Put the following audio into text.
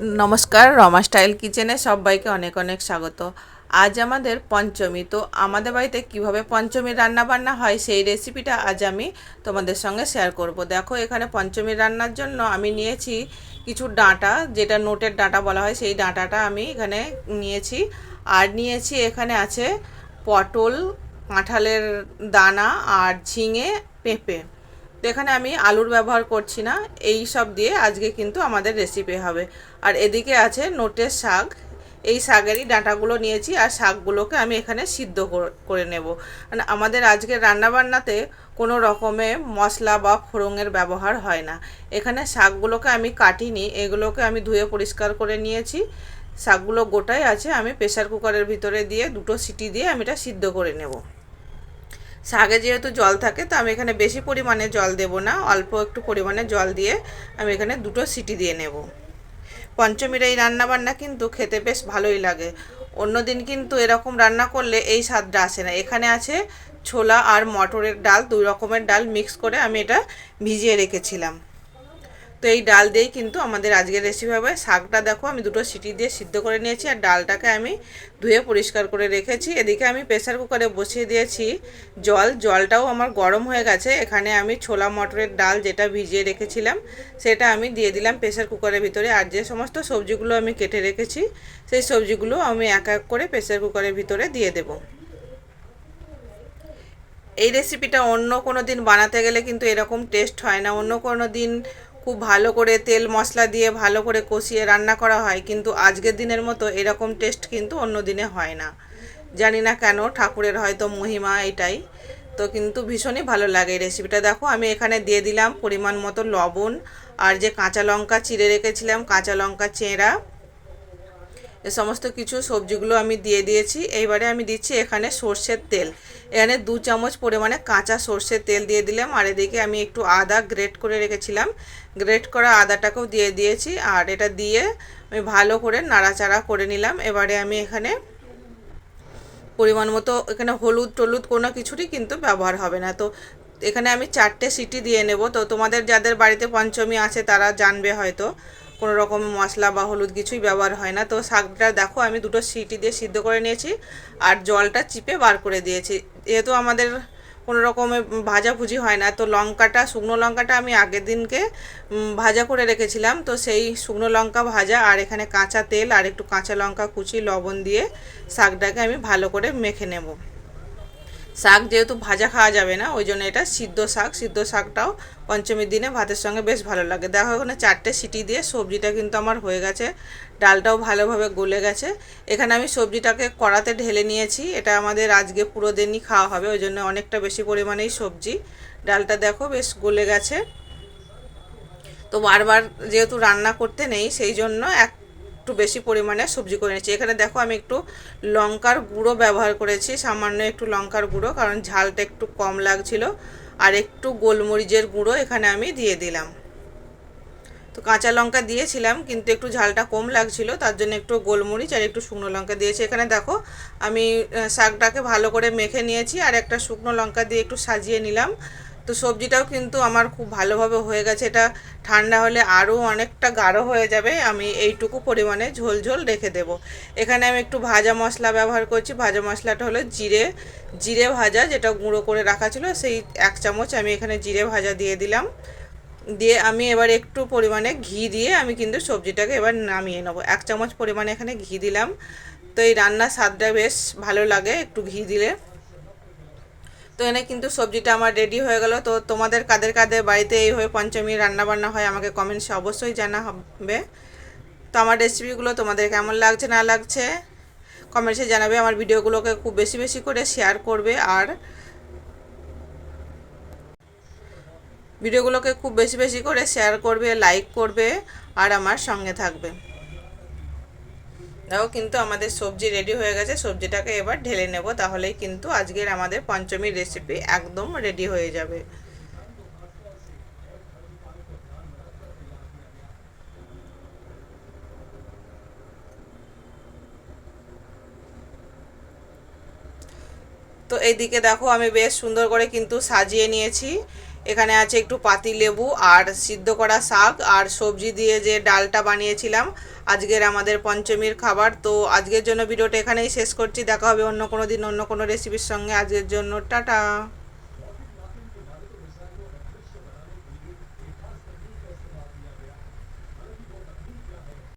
নমস্কার, রমা স্টাইল কিচেনে সবাইকে অনেক অনেক স্বাগত। আজ আমাদের পঞ্চমী, তো আমাদের বাড়িতে কীভাবে পঞ্চমী রান্না বান্না হয় সেই রেসিপিটা আজ আমি তোমাদের সঙ্গে শেয়ার করব। দেখো, এখানে পঞ্চমী রান্নার জন্য আমি নিয়েছি কিছু ডাঁটা, যেটা নোটের ডাঁটা বলা হয়, সেই ডাঁটাটা আমি এখানে নিয়েছি। আর নিয়েছি, এখানে আছে পটল, কাঁঠালের দানা আর ঝিঙে, পেঁপে। তো এখানে আমি আলুর ব্যবহার করছি না, এই সব দিয়ে আজকে কিন্তু আমাদের রেসিপি হবে। আর এদিকে আছে নোটের শাক, এই শাকেরই ডাঁটাগুলো নিয়েছি আর শাকগুলোকে আমি এখানে সিদ্ধ করে নেব। মানে আমাদের আজকের রান্নাবান্নাতে কোনো রকমের মশলা বা ফোড়নের ব্যবহার হয় না। এখানে শাকগুলোকে আমি কাটিনি, এগুলোকে আমি ধুয়ে পরিষ্কার করে নিয়েছি। শাকগুলো গোটাই আছে, আমি প্রেসার কুকারের ভিতরে দিয়ে দুটো সিটি দিয়ে আমি এটা সিদ্ধ করে নেব। শাকে যেহেতু জল থাকে, তো আমি এখানে বেশি পরিমাণে জল দেব না, অল্প একটু পরিমাণে জল দিয়ে আমি এখানে দুটো সিটি দিয়ে নেব। পঞ্চমীর এই রান্নাবান্না কিন্তু খেতে বেশ ভালোই লাগে। অন্যদিন কিন্তু এরকম রান্না করলে এই স্বাদটা আসে না। এখানে আছে ছোলা আর মটরের ডাল, দুই রকমের ডাল মিক্স করে আমি এটা ভিজিয়ে রেখেছিলাম। তো এই ডাল দিয়েই কিন্তু আমাদের আজকের রেসিপি হবে। শাকটা দেখো, আমি দুটো সিটি দিয়ে সিদ্ধ করে নিয়েছি আর ডালটাকে আমি ধুয়ে পরিষ্কার করে রেখেছি। এদিকে আমি প্রেসার কুকারে বসিয়ে দিয়েছি জল। জলটাও আমার গরম হয়ে গেছে। এখানে আমি ছোলা মটরের ডাল যেটা ভিজিয়ে রেখেছিলাম, সেটা আমি দিয়ে দিলাম প্রেসার কুকারের ভিতরে। আর যে সমস্ত সবজিগুলো আমি কেটে রেখেছি, সেই সবজিগুলো আমি এক এক করে প্রেসার কুকারের ভিতরে দিয়ে দেবো। এই রেসিপিটা অন্য কোনো দিন বানাতে গেলে কিন্তু এরকম টেস্ট হয় না। অন্য কোনো দিন খুব ভালো করে তেল মশলা দিয়ে ভালো করে কষিয়ে রান্না করা হয়, কিন্তু আজকের দিনের মতো এরকম টেস্ট কিন্তু অন্য দিনে হয় না। জানি না কেন, ঠাকুরের হয়তো মহিমা এটাই, তো কিন্তু ভীষণই ভালো লাগে এই রেসিপিটা দেখো, আমি এখানে দিয়ে দিলাম পরিমাণ মতো লবণ, আর যে কাঁচা লঙ্কা চিড়ে রেখেছিলাম, কাঁচা লঙ্কা চেঁড়া এ সমস্ত কিছু সবজিগুলো আমি দিয়ে দিয়েছি। এইবারে আমি দিচ্ছি এখানে সর্ষের তেল। এখানে দু চামচ পরিমাণে কাঁচা সর্ষের তেল দিয়ে দিলাম। আর এদিকে আমি একটু আদা গ্রেট করে রেখেছিলাম। গ্রেট করা আদাটাকেও দিয়ে দিয়েছি। আর এটা দিয়ে আমি ভালো করে নাড়াচাড়া করে নিলাম। এবারে আমি এখানে পরিমাণ মতো এখানে হলুদ টলুদ কোনো কিছুরই কিন্তু ব্যবহার হবে না। তো এখানে আমি চারটে সিটি দিয়ে নেব। তো তোমাদের যাদের বাড়িতে পঞ্চমী আছে তারা জানবে হয়তো। কোনো রকম মশলা বা হলুদ কিছুই ব্যবহার হয় না। তো শাকটা দেখো, আমি দুটো সিটি দিয়ে সিদ্ধ করে নিয়েছি আর জলটা চিপে বার করে দিয়েছি। যেহেতু আমাদের কোনো রকমের ভাজাভুজি হয় না, তো লঙ্কাটা, শুকনো লঙ্কাটা আমি আগের দিনকে ভাজা করে রেখেছিলাম। তো সেই শুকনো লঙ্কা ভাজা আর এখানে কাঁচা তেল আর একটু কাঁচা লঙ্কা কুচি, লবণ দিয়ে শাকটাকে আমি ভালো করে মেখে নেব। শাক যেহেতু ভাজা খাওয়া যাবে না, ওই জন্য এটা সিদ্ধ শাক। সিদ্ধ শাকটাও পঞ্চমীর দিনে ভাতের সঙ্গে বেশ ভালো লাগে। দেখো এখানে চারটে সিটি দিয়ে সবজিটা কিন্তু আমার হয়ে গেছে। ডালটাও ভালোভাবে গলে গেছে। এখানে আমি সবজিটাকে কড়াতে ঢেলে নিয়েছি। এটা আমাদের আজকে পুরো দিনই খাওয়া হবে, ওই জন্য অনেকটা বেশি পরিমাণেই সবজি। ডালটা দেখো বেশ গলে গেছে। তো বারবার যেহেতু রান্না করতে নেই, সেই জন্য একটু বেশি পরিমাণে সবজি করে নিচ্ছি। এখানে দেখো আমি একটু লঙ্কার গুঁড়ো ব্যবহার করেছি, সামান্য একটু লঙ্কার গুঁড়ো, কারণ ঝালটা একটু কম লাগছিল। আর একটু গোলমরিচের গুঁড়ো এখানে আমি দিয়ে দিলাম। তো কাঁচা লঙ্কা দিয়েছিলাম, কিন্তু একটু ঝালটা কম লাগছিল, তার জন্য একটু গোলমরিচ আর একটু শুকনো লঙ্কা দিয়েছি। এখানে দেখো আমি শাকটাকে ভালো করে মেখে নিয়েছি, আর একটা শুকনো লঙ্কা দিয়ে একটু সাজিয়ে নিলাম। তো সবজিটাও কিন্তু আমার খুব ভালোভাবে হয়ে গেছে। এটা ঠান্ডা হলে আরও অনেকটা গাঢ় হয়ে যাবে। আমি এইটুকু পরিমাণে ঝোল ঝোল রেখে দেব। এখানে আমি একটু ভাজা মশলা ব্যবহার করছি। ভাজা মশলাটা হলো জিরে জিরে ভাজা যেটা গুঁড়ো করে রাখা ছিল, সেই এক চামচ আমি এখানে জিরে ভাজা দিয়ে দিলাম। দিয়ে আমি এবার একটু পরিমাণে ঘি দিয়ে আমি কিন্তু সবজিটাকে এবার নামিয়ে নেব। এক চামচ পরিমাণে এখানে ঘি দিলাম। তো এই রান্নার স্বাদটা বেশ ভালো লাগে একটু ঘি দিলে। তো এনে কিন্তু সবজিটা আমার রেডি হয়ে গেল। তো তোমাদের কাদের কাদের বাড়িতে এইভাবে পঞ্চমী রান্না বান্না হয় আমাকে কমেন্টসে অবশ্যই জানা হবে তো আমার রেসিপিগুলো তোমাদের কেমন লাগছে, না লাগছে কমেন্টসে জানাবে। আমার ভিডিওগুলোকে খুব বেশি বেশি করে শেয়ার করবে আর ভিডিওগুলোকে খুব বেশি বেশি করে শেয়ার করবে লাইক করবে আর আমার সঙ্গে থাকবে। দেখো কিন্তু আমাদের সবজি রেডি হয়ে গেছে, সবজিটাকে এবার ঢেলে নেব। তাহলেই কিন্তু আজকের আমাদের পঞ্চমীর রেসিপি একদম রেডি হয়ে যাবে। তো এইদিকে দেখো আমি বেশ সুন্দর করে কিন্তু সাজিয়ে নিয়েছি। এখানে আছে একটু পাতি লেবু আর সিদ্ধ করা শাক আর সবজি দিয়ে যে ডালটা বানিয়েছিলাম, আজকের আমাদের পঞ্চমীর খাবার। তো আজকের জন্য ভিডিওটা এখানেই শেষ করছি। দেখা হবে অন্য কোনো দিন অন্য কোনো রেসিপির সঙ্গে। আজকের জন্য টাটা।